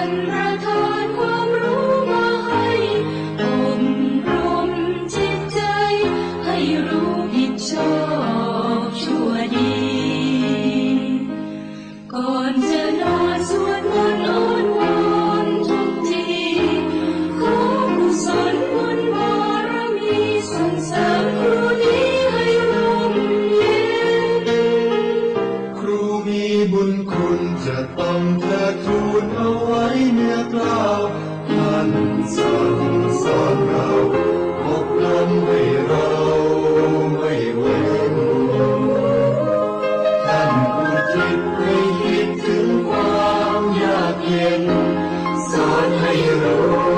านประทานความรู้มาให้อบรมจิตใจ ให้รู้ผิดชอบชั่วดี ก่อนจะนอนสวดมนต์อ้อนวอนทุกที ขอกุศลบุญบารมีส่งเสริมครูนี้ให้ร่มเย็น ครูมีบุญคุณจะต้อง ท่านสั่งสอนเราอบรมให้เราไม่เว้นท่านอุทิศให้คิดถึงความยากเย็น สอนให้รู้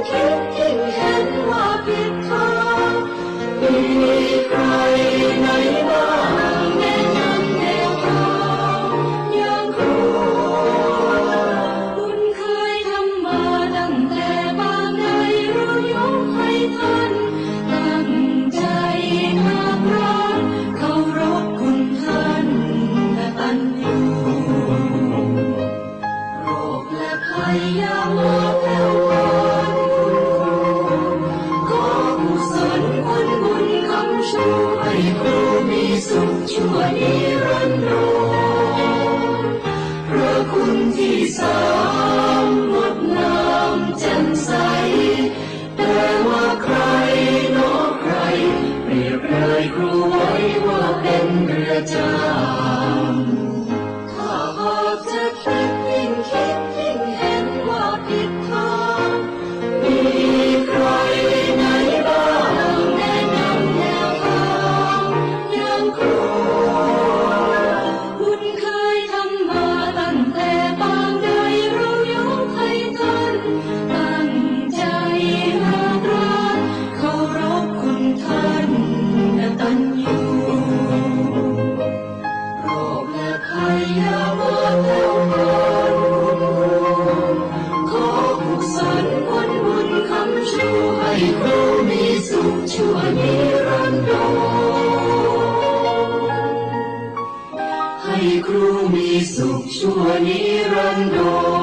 ดยิ่งคิดยิ่งเสุขชั่วนิรันดรพระคุณที่สามงดงามแจ่มใส แต่ว่าใครนอใคร เปรียบเลยครูไว้ว่าเป็นเรือจ้า สุขชั่วนิรันดร